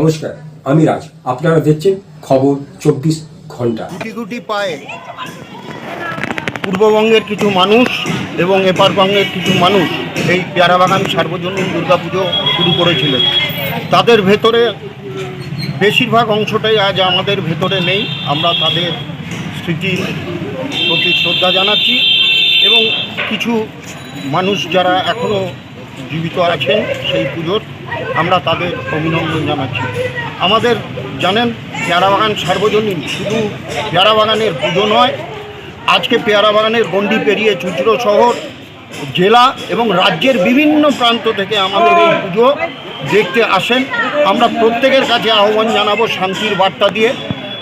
নমস্কার, আমি রাজ। আপনারা দেখছেন খবর চব্বিশ ঘণ্টা। গুটি গুটি পায়ে পূর্ববঙ্গের কিছু মানুষ এবং এপারবঙ্গের কিছু মানুষ এই পেয়ারাবাগান সার্বজনীন দুর্গাপুজো শুরু করেছিলেন। তাদের ভেতরে বেশিরভাগ অংশটাই আজ আমাদের ভেতরে নেই। আমরা তাদের স্মৃতির প্রতি শ্রদ্ধা জানাচ্ছি এবং কিছু মানুষ যারা এখনও জীবিত আছেন সেই পুজোর আমরা তাদের অভিনন্দন জানাচ্ছি। আমাদের, জানেন, পেয়ারা বাগান সার্বজনীন, শুধু পেয়ারা বাগানের পুজো নয়, আজকে পেয়ারা বাগানের গণ্ডি পেরিয়ে চুচড়ো শহর, জেলা এবং রাজ্যের বিভিন্ন প্রান্ত থেকে আমাদের এই পুজো দেখতে আসেন। আমরা প্রত্যেকের কাছে আহ্বান জানাব শান্তির বার্তা দিয়ে।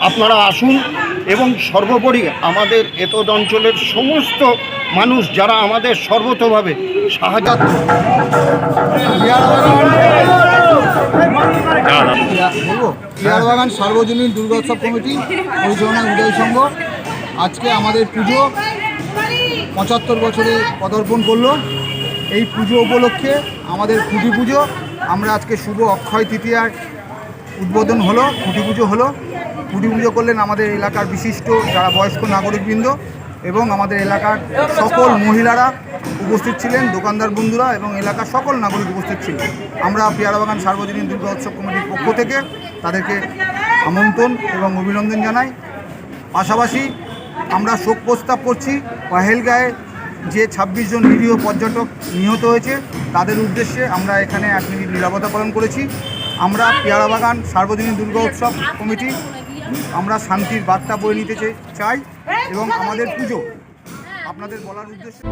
আপনারা আসুন এবং সর্বোপরি আমাদের এতদ অঞ্চলের সমস্ত মানুষ যারা আমাদের সর্বতভাবে সাহায্য বলব? পিয়ারবাগান সার্বজনীন দুর্গোৎসব কমিটি, পরিচালনা উদয় সংঘ, আজকে আমাদের পুজো পঁচাত্তর বছরে পদার্পণ করল। এই পুজো উপলক্ষে আমাদের খুঁটি পুজো, আমরা আজকে শুভ অক্ষয় তৃতীয়ার উদ্বোধন হলো, খুঁটি পুজো হলো। খুঁটি পুজো করলেন আমাদের এলাকার বিশিষ্ট যারা বয়স্ক নাগরিকবৃন্দ এবং আমাদের এলাকার সকল মহিলারা উপস্থিত ছিলেন দোকানদার বন্ধুরা এবং এলাকার সকল নাগরিক উপস্থিত ছিলেন আমরা পেয়ারাবাগান সার্বজনীন দুর্গা উৎসব কমিটির পক্ষ থেকে তাদেরকে আমন্ত্রণ এবং অভিনন্দন জানাই। পাশাপাশি আমরা শোক প্রস্তাব করছি, পাহেলগাঁয়ে যে ছাব্বিশ জন নিরীহ পর্যটক নিহত হয়েছে, তাদের উদ্দেশ্যে আমরা এখানে এক মিনিট নিরাপত্তা পালন করেছি। আমরা পেয়ারাবাগান সার্বজনীন দুর্গা উৎসব কমিটি, আমরা শান্তির বার্তা বয়ে নিতে চাই এবং আমাদের পুজো। আপনাদের বলার উদ্দেশ্যে